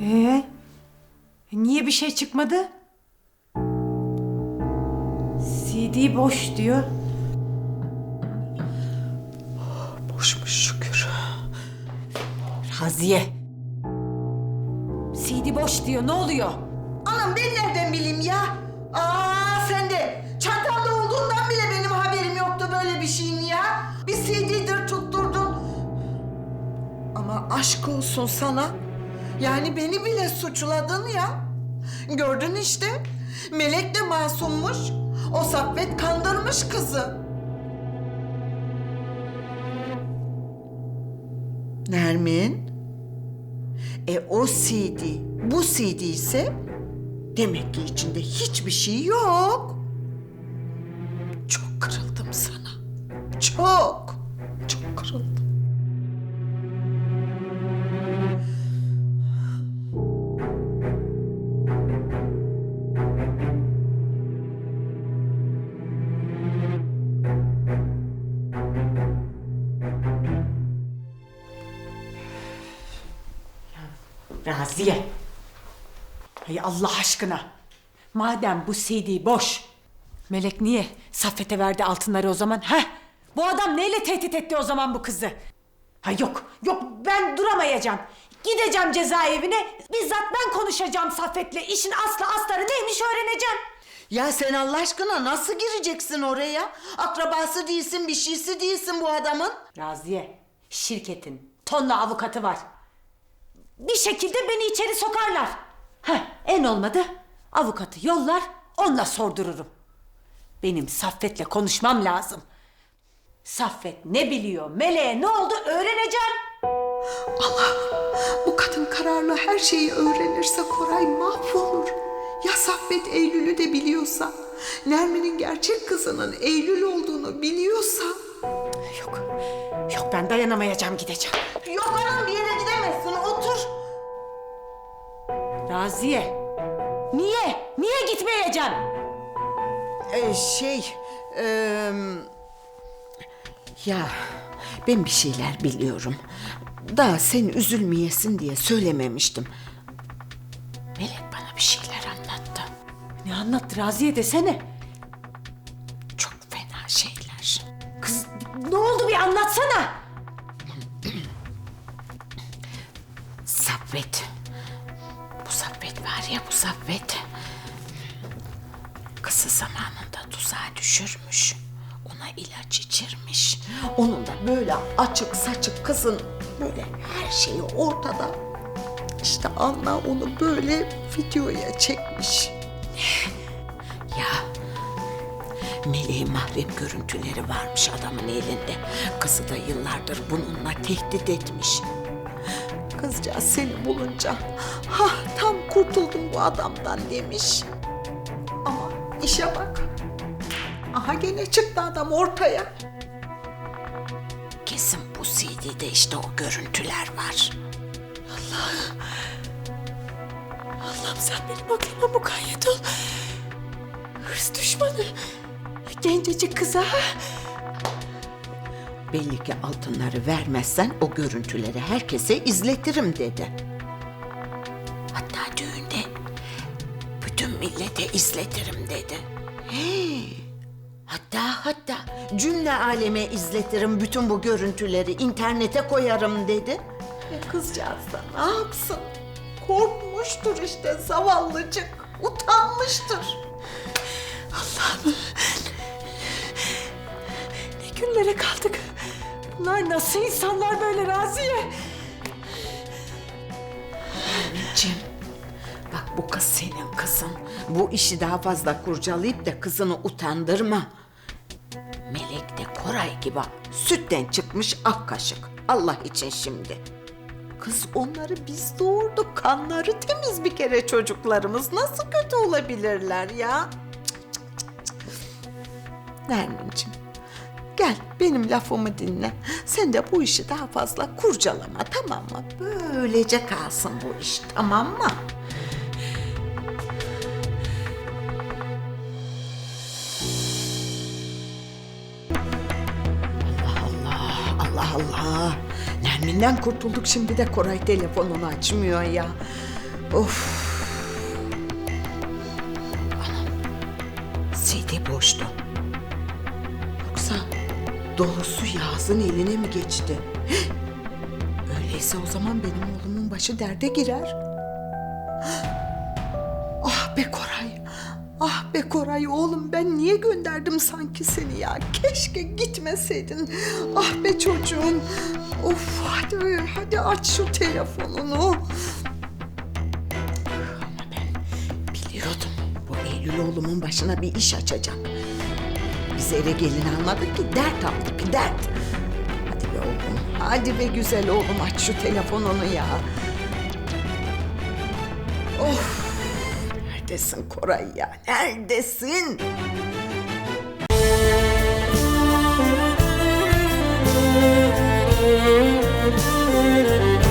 Ee, niye bir şey çıkmadı? CD boş diyor. Boşmuş şükür. Raziye. CD boş diyor. Ne oluyor? Anam ben nereden bileyim ya? Aa sen de çantamda olduğundan bile benim haberim yoktu böyle bir şeyin ya. Bir CD'dir tutturdun. Ama aşk olsun sana. Yani beni bile suçladın ya. Gördün işte. Melek de masummuş. O Saffet kandırmış kızı. Nermin? E o CD, bu CD ise demek ki içinde hiçbir şey yok. Raziye. Hay Allah aşkına. Madem bu CD boş. Melek niye Saffet'e verdi altınları o zaman? Ha? Bu adam neyle tehdit etti o zaman bu kızı? Ha yok, yok ben duramayacağım. Gideceğim cezaevine, bizzat ben konuşacağım Saffet'le. İşin aslı astarı neymiş öğreneceğim. Ya sen Allah aşkına nasıl gireceksin oraya? Akrabası değilsin, bir şeysi değilsin bu adamın. Raziye, şirketin tonla avukatı var. Bir şekilde beni içeri sokarlar. Heh, en olmadı avukatı yollar, onunla sordururum. Benim Saffet'le konuşmam lazım. Saffet ne biliyor, Meleğe ne oldu öğreneceğim. Bu kadın kararlı her şeyi öğrenirse Koray mahvolur. Ya Saffet Eylül'ü de biliyorsa, Nermin'in gerçek kızının Eylül olduğunu biliyorsa... Yok, yok ben dayanamayacağım gideceğim. Yok anam bir yere Raziye, niye, niye gitmeyeceğim? Ee, şey, eee, ya ben bir şeyler biliyorum. Daha sen üzülmeyesin diye söylememiştim. Melek bana bir şeyler anlattı. Ne anlattı Raziye desene. Çok fena şeyler. Kız ne oldu bir anlatsana. Saffet. Saffet. Kızı zamanında tuzağa düşürmüş. Ona ilaç içirmiş. Onun da böyle açık saçık kızın böyle her şeyi ortada. İşte Anna onu böyle videoya çekmiş. Ya Meleğin mahrem görüntüleri varmış adamın elinde. Kızı da yıllardır bununla tehdit etmiş. Kızcağız seni bulunca ha tam kurtuldum bu adamdan demiş. Ama işe bak. Aha gene çıktı adam ortaya. Kesin bu CD'de işte o görüntüler var. Allah'ım sen benim aklıma mukayyet ol. Hırs düşmanı. Gencecik kıza. Belli ki altınları vermezsen o görüntüleri herkese izletirim dedi. İzletirim dedi. Hey! Hatta hatta cümle aleme izletirim bütün bu görüntüleri internete koyarım dedi. E kızcağız da ne yapsın? Korkmuştur işte zavallıcık. Utanmıştır. Ne günlere kaldık. Bunlar nasıl insanlar böyle Raziye? Cem, bak bu kız senin kızın. Bu işi daha fazla kurcalayıp da kızını utandırma. Melek de Koray gibi sütten çıkmış ak kaşık. Allah için şimdi. Kız onları biz doğurduk. Kanları temiz bir kere çocuklarımız. Nasıl kötü olabilirler ya? Cık. Nermin'cim gel benim lafımı dinle. Sen de bu işi daha fazla kurcalama tamam mı? Böylece kalsın bu iş tamam mı? Allah Allah. Nermin'den kurtulduk şimdi de Koray telefonunu açmıyor ya. Of. Anam. CD boştu. Yoksa dolusu Yağız'ın eline mi geçti? Öyleyse o zaman benim oğlumun başı derde girer. Ah be Koray. Ah be Koray oğlum ben niye gönderdim sanki seni ya? Keşke gitmeseydin. Ah be çocuğum. Of hadi hadi aç şu telefonunu. Ama ben biliyordum bu Eylül oğlumun başına bir iş açacak. Biz eve gelin almadık ki dert aldık dert. Hadi be oğlum, hadi be güzel oğlum aç şu telefonunu ya. Of, neredesin Koray ya, neredesin? Müzik